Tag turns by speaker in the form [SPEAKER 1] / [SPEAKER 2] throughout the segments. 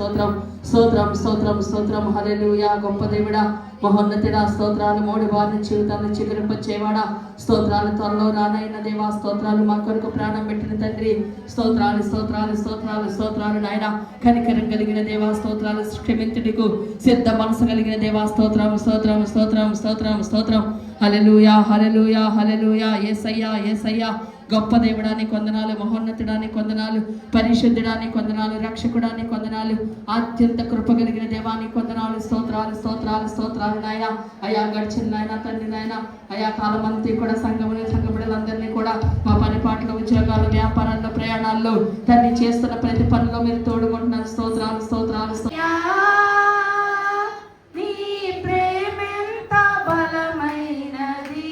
[SPEAKER 1] స్తోత్రం స్తోత్రం స్తోత్రం స్తోత్రం. హల్లెలూయా. గొప్ప దేవుడా. మహోన్నతుడా. స్తోత్రాలు మోడి వారిని జీవితాన్ని చిగురింపచేవాడా స్తోత్రాలు త్వరలో రానైన దేవా స్తోత్రాలు మా కొరకు ప్రాణం పెట్టిన తండ్రి. స్తోత్రాలు స్తోత్రాలు స్తోత్రాలు స్తోత్రాలు నాయన. కనికరం కలిగిన దేవా స్తోత్రాలు క్షమించుటకు సిద్ధ మనసు కలిగిన దేవా స్తోత్రం స్తోత్రం స్తోత్రం స్తోత్రం స్తోత్రం. హలెలుయా హలెలుయా హలెలుయా ఏసయ్యా ఏసయ్యా. గొప్ప దేవుడాని కొందనాలు మహోన్నతుడాని కొందనాలు పరిశుద్ధుడానికి కొందనాలు రక్షకుడాని కొందనాలు అత్యంత కృప కలిగిన దేవాని కొందనాలు స్తోత్రాలు స్తోత్రాలు స్తోత్రాలు నాయన. అయా గడిచిన నాయన తండ్రి నాయన అయా కాలమంతి కూడా సంఘముని సంఘములందరినీ కూడా మా పని పాటలు ఉద్యోగాలు వ్యాపారాల్లో ప్రయాణాల్లో తండ్రి చేస్తున్న ప్రతి పనిలో మీరు తోడుకుంటున్నారు. స్తోత్రాలు స్తోత్రాలు
[SPEAKER 2] ప్రేమెంత బలమైనది.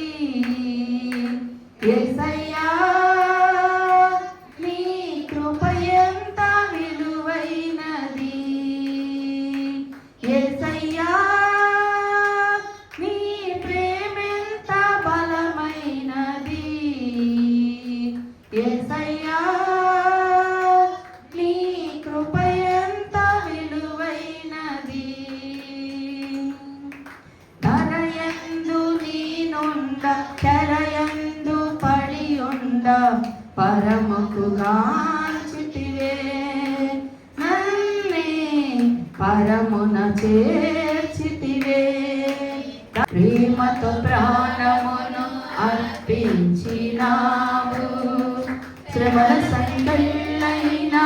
[SPEAKER 1] sarinai naina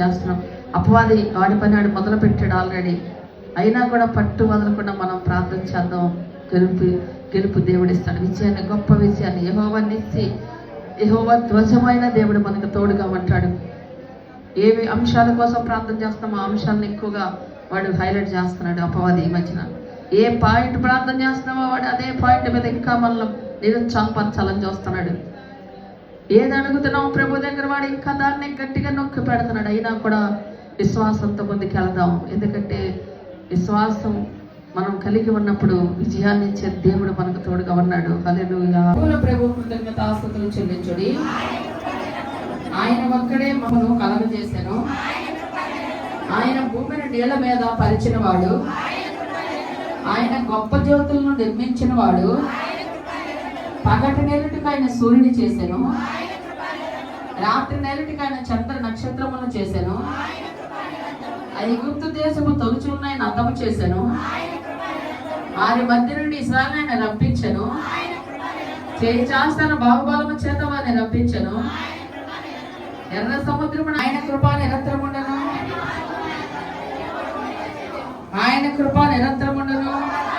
[SPEAKER 1] చేస్తున్నాం. అపవాది వాడి పని వాడు మొదలు పెట్టాడు ఆల్రెడీ. అయినా కూడా పట్టు వదలకుండా మనం ప్రార్థన చేద్దాం. గెలుపు గెలుపు దేవుడిస్తాడు. విజయాన్ని గొప్ప విజయాన్ని యహోవన్నిచ్చి యహోవ ధ్వజమైన దేవుడు మనకు తోడుగా ఉంటాడు. ఏవి అంశాల కోసం ప్రార్థన చేస్తామో ఆ అంశాలను ఎక్కువగా వాడు హైలైట్ చేస్తున్నాడు అపవాది ఈ మధ్యన. ఏ పాయింట్ ప్రార్థన చేస్తున్నామో వాడు అదే పాయింట్ మీద ఇంకా మనల్ని నిరుత్సాహపరచాలని చూస్తున్నాడు. ఏది అడుగుతున్నావు ప్రభు దగ్గర వాడు ఇంకా దాన్ని గట్టిగా నొక్కి పెడుతున్నాడు. అయినా కూడా విశ్వాసంతో ముందుకు వెళ్దాం. ఎందుకంటే విశ్వాసం మనం కలిగి ఉన్నప్పుడు విజయాన్ని ఇచ్చే దేవుడు మనకు తోడుగా ఉన్నాడు. హల్లెలూయా. ప్రభు కృతజ్ఞతాస్తుతులు చెల్లించుడి. ఆయన ఒక్కడే మమ్మను కలగజేశాను ఆయన భూమిని నీళ్ళ మీద పరిచిన వాడు ఆయన గొప్ప జ్యోతులను నిర్మించిన వాడు పగటి నేలటికి ఆయన సూర్యుని చేశాను. రాత్రి నేలటికి ఆయన చంద్ర నక్షత్రములను చేశాను. ఐగుప్తు దేశము తొలుచు ఆయన అర్థము చేశాను. వారి మధ్య నుండి ఇస్రాయల్ ఆయన రప్పించను. చేయి చేస్తాను బాహుబలము చేత వారిని రప్పించను. ఎర్ర సముద్రమున ఆయన కృప నిరంతరముండను ఆయన కృప నిరంతరముండను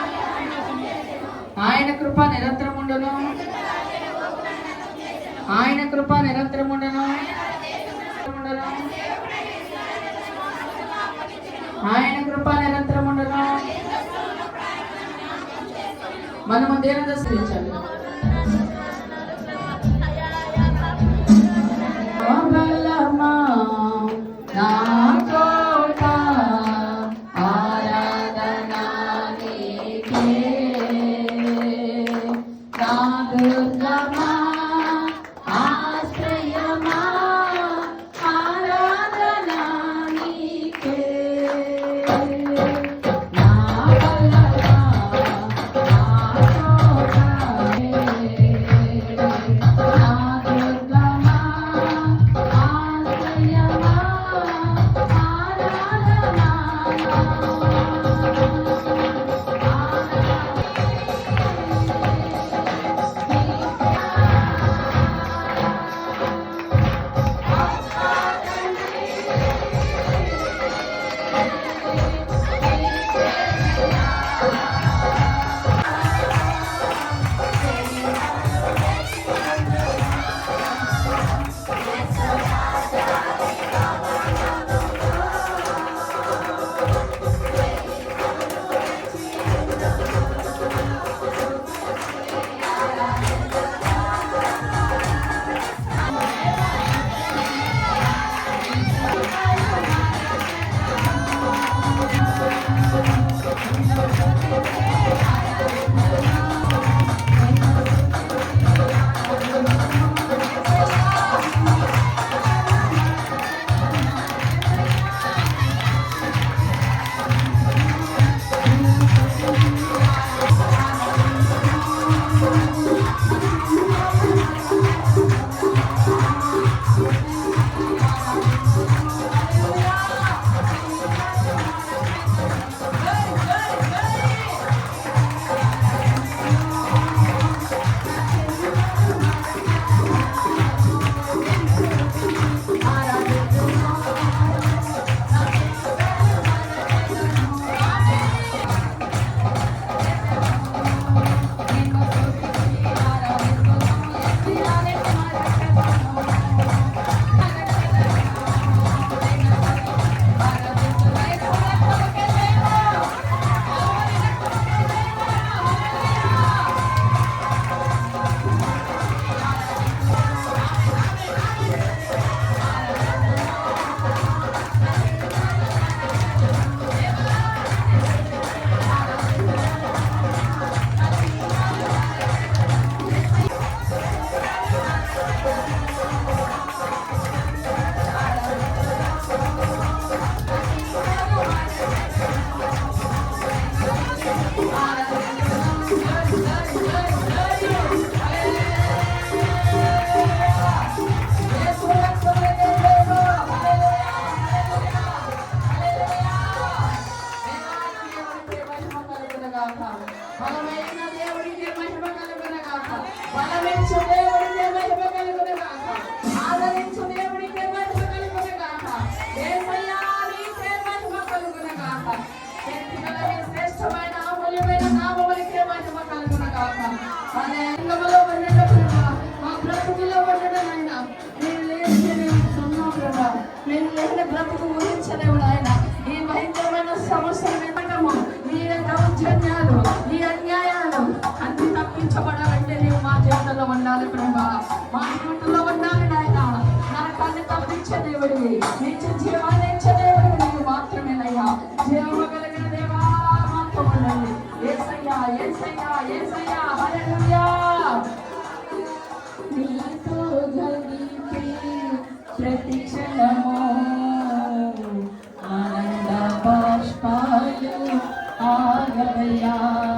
[SPEAKER 1] ఆయన కృప నిరంతరముండను ఆయన కృప నిరంతరం ఉండను. ఆయన కృప నిరంతరముండను మనము దేవుని దర్శించాలి. అపరాధము నీ దౌర్జన్యాలు నీ అన్యాయాలు అన్ని తప్పించబడాలంటే నీవు మా జీవితంలో ఉండాలి ప్రభా. మా జీవితంలో ఉండాలి నాయన. నరకాన్ని తప్పించే దేవుడివి. నిత్య జీవాన్ని 呀。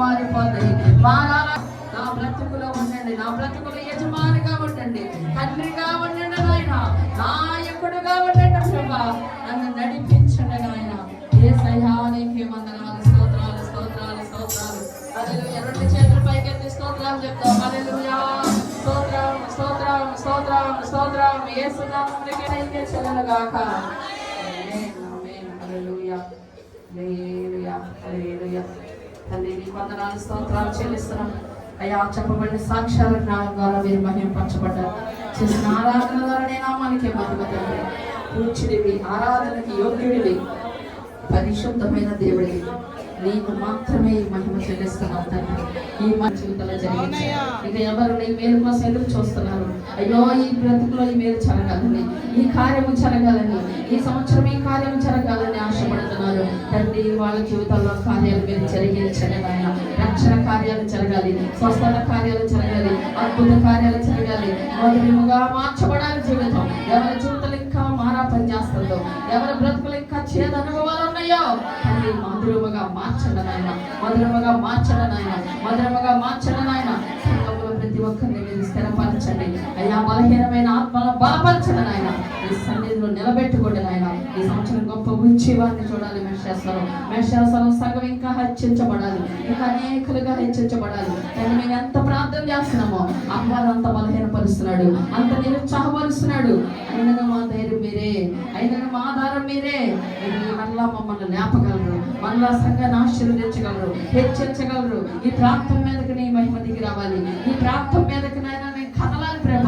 [SPEAKER 1] మారిపోతాయి. మారాల? నా బ్రతుకులో ఉండండి. నా బ్రతుకులో యజమానిగా ఉండండి తండ్రిగా ఉండండి నాయన. నాయకుడుగా ఉండండి ప్రభా. నన్ను నడిపించండి నాయన. ఏ సహానికి వందనాలు స్తోత్రాలు స్తోత్రాలు స్తోత్రాలు. అదే రెండు చేతుల పైకెత్తి స్తోత్రాలు చెప్తాం. హల్లెలూయా. స్తోత్రం స్తోత్రం స్తోత్రం స్తోత్రం ఏ నామమునకే నైతే చెల్లగాక Hallelujah. Hallelujah. హల్లెలూయా. తండ్రి నీ వందనాలు స్తోత్రాలు చెల్లిస్తున్నాం. అయ్యా చెప్పబడిన సాక్ష్యాల జ్ఞానం ద్వారా మీరు మహింపరచబడ్డారు. చేసిన ఆరాధన ద్వారా నీ నామానికి మహిమ తండ్రి పూచిడివి ఆరాధనకి యోగ్యుడివి పరిశుద్ధమైన దేవుడివి. నీకు మాత్రమే ఈ మహిమ చెల్లిస్తున్నాం తండ్రి. ఈ మా జీవితంలో జరిగింది. ఇక ఎవరు నీ మేలు కోసం ఎదురు చూస్తున్నారు? అయ్యో ఈ బ్రతుకులో ఈ మేలు జరగాలని ఈ కార్యము జరగాలని ఈ సంవత్సరం ఈ కార్యం జరగాలని ఆశపడుతున్నారు. తండ్రి వాళ్ళ జీవితంలో కార్యాలు మీరు జరిగించండి నాయన. రక్షణ కార్యాలు జరగాలి స్వస్థత కార్యాలు జరగాలి అద్భుత కార్యాలు జరగాలి. మధురముగా మార్చబడాలి జీవితం. ఎవరి జీవితాలు ద్వారా మారా పనిచేస్తుందో ఎవరి బ్రతుకులు ఇంకా చేదు అనుభవాలు ఉన్నాయో? తండ్రి మధురముగా మార్చడం నాయన. మధురముగా మార్చడం నాయన. మధురముగా మార్చడం నాయన. ప్రతి ఒక్కరిని మీరు స్థిరపరచండి. అయ్యా బలహీనమైన ఆత్మలను బలపరచండి నాయన. ఈ సన్నిధిలో నిలబెట్టుకోండి నాయన. ఈ సంవత్సరం గొప్ప ఉద్యమాన్ని చూడాలి మేషాస్వరం మేషాస్వరం సగం ఇంకా హెచ్చించబడాలి ఇంకా అనేకులుగా హెచ్చించబడాలి కానీ మేము ఎంత ప్రార్థన చేస్తున్నామో అమ్మవారు అంత బలహీనపరుస్తున్నాడు. అంత నిరుత్సాహపరుస్తున్నాడు. అయినను మా ధైర్యం మీరే. అయినను మా ఆధారం మీరే. మళ్ళా మమ్మల్ని జ్ఞాపకాలు మనలో సంఘాన్ని ఆశీర్వదించగలరు హెచ్చరించగలరు. ఈ ప్రాంతం మీదకి నీ మహిమ దిగి రావాలి. ఈ ప్రాంతం మీదకి నైనా నేను కదలాలి ప్రేమ